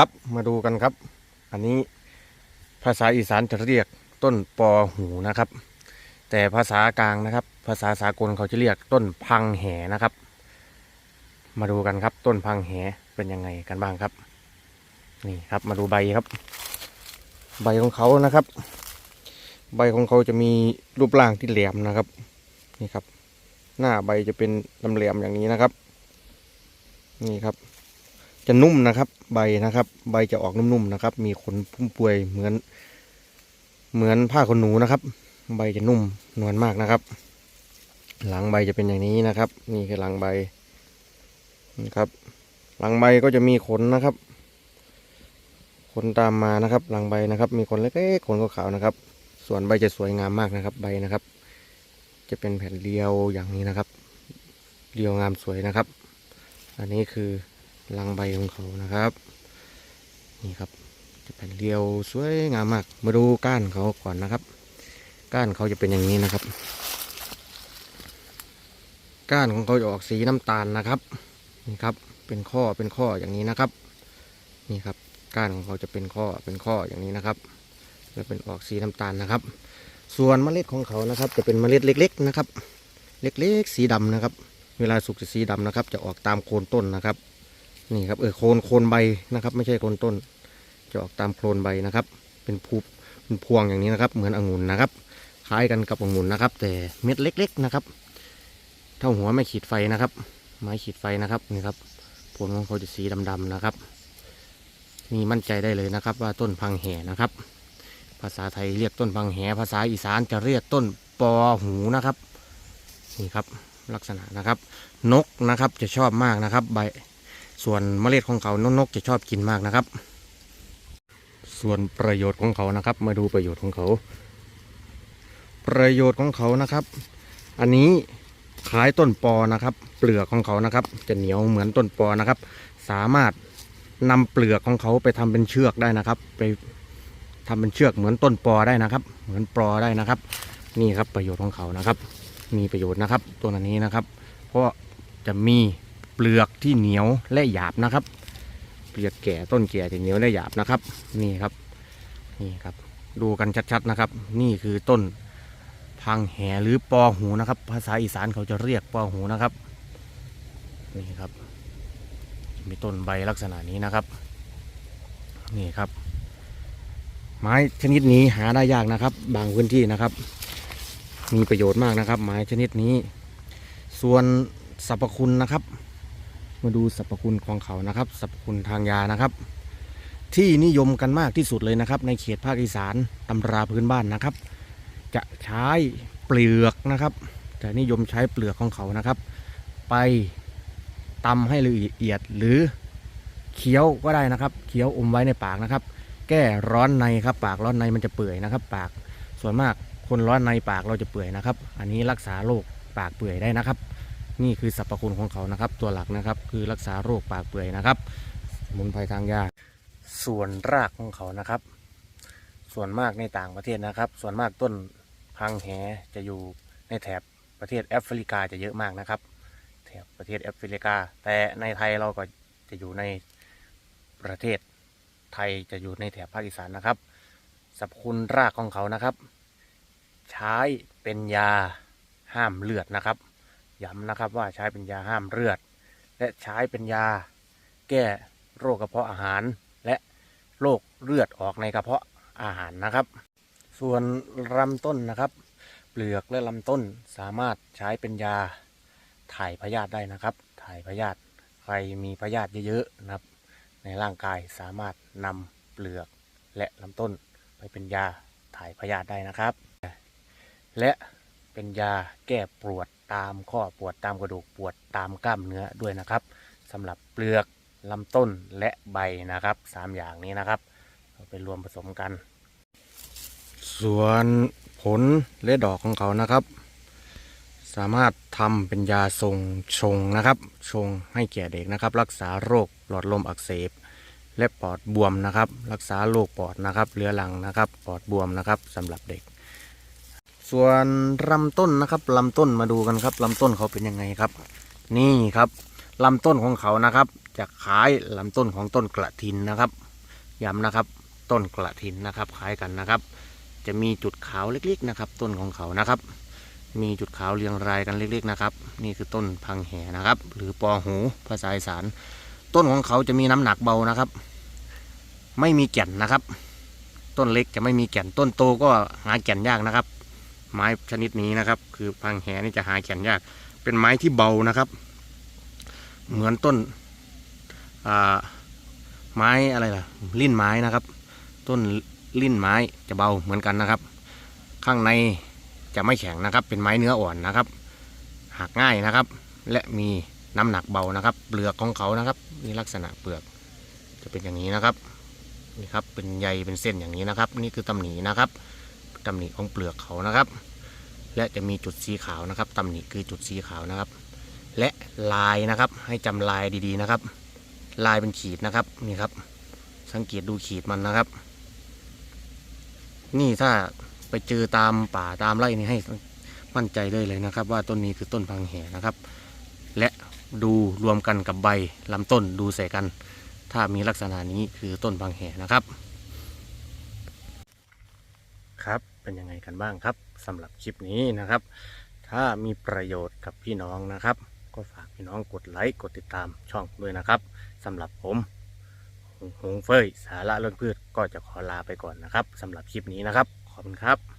ครับมาดูกันครับ อันนี้ภาษาอีสานจะเรียกต้นปอหูนะครับ แต่ภาษากลางนะครับ ภาษาสากลเขาจะเรียกต้นพังแหนะครับ มาดูกันครับ ต้นพังแหเป็นยังไงกันบ้างครับ นี่ครับมาดูใบครับ ใบของเขานะครับ ใบของเขาจะมีรูปร่างที่แหลมนะครับนี่ครับ หน้าใบจะเป็นลำแหลมอย่างนี้นะครับ นี่ครับ จะนุ่มนะครับ ใบนะครับ ใบจะออกนุ่มๆนะครับ มีขนพุ่มปวยเหมือน เหมือนผ้าขนหนูนะครับ ใบจะนุ่มนวลมากนะครับ หลังใบจะเป็นอย่างนี้นะครับ นี่คือหลังใบนี่ครับ หลังใบก็จะมีขนนะครับ ขนตามมานะครับ หลังใบนะครับ มีขนเล็กๆขนขาวๆนะครับ ส่วนใบจะสวยงามมากนะครับ ใบนะครับ จะเป็นแผ่นเรียวอย่างนี้นะครับ เรียวงามสวยนะครับ อันนี้คือ รังใบของเขานะครับ นี่ครับ จะเป็นเรียวสวยงามมาก มาดูก้านเขาก่อนนะครับ ก้านเขาจะเป็นอย่างนี้นะครับ ก้านของเขาจะออกสีน้ำตาลนะครับ นี่ครับ เป็นข้อเป็นข้ออย่างนี้นะครับ นี่ครับ ก้านของเขาจะเป็นข้อเป็นข้ออย่างนี้นะครับจะเป็นออกสีน้ำตาลนะครับ ส่วนเมล็ดของเขานะครับ จะเป็นเมล็ดเล็ก ๆ นะครับ เล็กๆ สีดำนะครับ เวลาสุกจะสีดำนะครับ จะออกตามโคนต้นนะครับ นี่ครับเออโคนโคนใบนะครับ ไม่ใช่โคนต้น จะออกตามโคนใบนะครับ เป็นภูเป็นพวงอย่างนี้นะครับ เหมือนองุ่นนะครับ คล้ายกันกับองุ่นนะครับ แต่เม็ดเล็ก ๆนะครับ เท่าหัวไม่ขีดไฟนะครับ ไม้ขีดไฟนะครับนี่ครับผลของเขาจะสีดำๆนะครับนี่มั่นใจได้เลยนะครับ ว่าต้นพังแห่นะครับ ภาษาไทยเรียกต้นพังแหภาษาอีสานจะเรียกต้นปอหูนะครับนี่ครับลักษณะนะครับ นกนะครับจะชอบมากนะครับ ใบ ส่วนเมล็ดของเขานกนกจะชอบกินมากนะครับ ส่วนประโยชน์ของเขานะครับ มาดูประโยชน์ของเขา ประโยชน์ของเขานะครับ อันนี้คล้ายต้นปอนะครับ เปลือกของเขานะครับ จะเหนียวเหมือนต้นปอนะครับ สามารถนำเปลือกของเขาไปทำเป็นเชือกได้นะครับ ไปทำเป็นเชือกเหมือนต้นปอได้นะครับ เหมือนปอได้นะครับ นี่ครับประโยชน์ของเขานะครับ มีประโยชน์นะครับ ตัวนี้นะครับ เพราะจะมี เปลือกที่เหนียวและหยาบนะครับ เปลือกแก่ต้นแก่จะเหนียวและหยาบนะครับ นี่ครับนี่ครับ ดูกันชัดๆนะครับ นี่คือต้นพังแหหรือปอหูนะครับ ภาษาอีสานเขาจะเรียกปอหูนะครับนี่ครับ มีต้นใบลักษณะนี้นะครับ นี่ครับ ไม้ชนิดนี้หาได้ยากนะครับ บางพื้นที่นะครับ มีประโยชน์มากนะครับ ไม้ชนิดนี้ ส่วนสรรพคุณนะครับ มาดูสรรพคุณของเขานะครับสรรพคุณทางยานะครับ ที่นิยมกันมากที่สุดเลยนะครับ ในเขตภาคอีสานตำราพื้นบ้านนะครับ จะใช้เปลือกนะครับ จะนิยมใช้เปลือกของเขานะครับ ไปตำให้ละเอียดหรือเคี้ยวก็ได้นะครับเคี้ยวอมไว้ในปากนะครับ แก้ร้อนในครับ ปากร้อนในมันจะเปื่อยนะครับ ปากส่วนมากคนร้อนในปากเราจะเปื่อยนะครับ อันนี้รักษาโรคปากเปื่อยได้นะครับ นี่คือสรรพคุณของเขานะครับ ตัวหลักนะครับคือรักษาโรคปากเปื่อยนะครับมุนไพรทางยาส่วนรากของเขานะครับ ส่วนมากในต่างประเทศนะครับ ส่วนมากต้นพังแหจะอยู่ในแถบประเทศแอฟริกาจะเยอะมากนะครับ แถบประเทศแอฟริกา แต่ในไทยเราก็จะอยู่ในประเทศไทยจะอยู่ในแถบภาคอีสานนะครับสรรพคุณรากของเขานะครับ ใช้เป็นยาห้ามเลือดนะครับ ย้ำนะครับว่าใช้เป็นยาห้ามเลือด และใช้เป็นยาแก้โรคกระเพาะอาหาร และโรคเลือดออกในกระเพาะอาหารนะครับ ส่วนลำต้นนะครับ เปลือกและลำต้นสามารถใช้เป็นยาถ่ายพยาธิได้นะครับ ถ่ายพยาธิใครมีพยาธิเยอะๆนะครับ ในร่างกายสามารถนำเปลือกและลำต้นไปเป็นยาถ่ายพยาธิได้นะครับ และเป็นยาแก้ปวด ตามข้อปวดตามกระดูกปวดตามกล้ามเนื้อด้วยนะครับสำหรับเปลือกลำต้นและใบนะครับสามอย่างนี้นะครับเอาไปรวมผสมกัน ส่วนผลและดอกของเขานะครับ สามารถทำเป็นยาทรงชงนะครับชงให้แก่เด็กนะครับ รักษาโรคหลอดลมอักเสบและปอดบวมนะครับ รักษาโรคปอดนะครับเรื้อรังนะครับ ปอดบวมนะครับสำหรับเด็ก ส่วนลำต้นนะครับลำต้นมาดูกันครับลำต้นเขาเป็นยังไงครับ นี่ครับลำต้นของเขานะครับจะคล้ายลำต้นของต้นกระถินนะครับย้ำนะครับ ต้นกระถินนะครับคล้ายกันนะครับ จะมีจุดขาวเล็กๆนะครับ ต้นของเขานะครับ มีจุดขาวเรียงรายกันเล็ก ๆนะครับ นี่คือต้นพังแหนะครับ หรือปอหูภาษาอีสานต้นของเขาจะมีน้ำหนักเบานะครับ ไม่มีแก่นนะครับ ต้นเล็กจะไม่มีแก่นต้นโตก็หาแก่นยากนะครับ ไม้ชนิดนี้นะครับ คือพังแหนี่จะหาแก่นยาก เป็นไม้ที่เบานะครับ เหมือนต้นไม้อะไรล่ะลิ้นไม้นะครับ ต้นลิ้นไม้จะเบาเหมือนกันนะครับ ข้างในจะไม่แข็งนะครับ เป็นไม้เนื้ออ่อนนะครับหักง่ายนะครับ และมีน้ำหนักเบานะครับ เปลือกของเขานะครับนี่ลักษณะเปลือก จะเป็นอย่างนี้นะครับนี่ครับเป็นใยเป็นเส้นอย่างนี้นะครับ นี่คือตำหนินะครับ ตำหนิของเปลือกเขานะครับ และจะมีจุดสีขาวนะครับตำหนิคือจุดสีขาวนะครับ และลายนะครับให้จำลายดีๆนะครับ ลายเป็นขีดนะครับนี่ครับ สังเกตดูขีดมันนะครับ นี่ถ้าไปเจอตามป่าตามไร่นี่ให้มั่นใจได้เลยนะครับ ว่าต้นนี้คือต้นพังแหนะครับ และดูรวมกันกับใบลำต้นดูใส่กัน ถ้ามีลักษณะนี้คือต้นพังแหนะครับครับ เป็นยังไงกันบ้างครับสำหรับคลิปนี้นะครับ ถ้ามีประโยชน์กับพี่น้องนะครับ ก็ฝากพี่น้องกดไลค์กดติดตามช่องด้วยนะครับสำหรับผมหงหงเฟยสาระเรื่องพืชก็จะขอลาไปก่อนนะครับสำหรับคลิปนี้นะครับ ขอบคุณครับ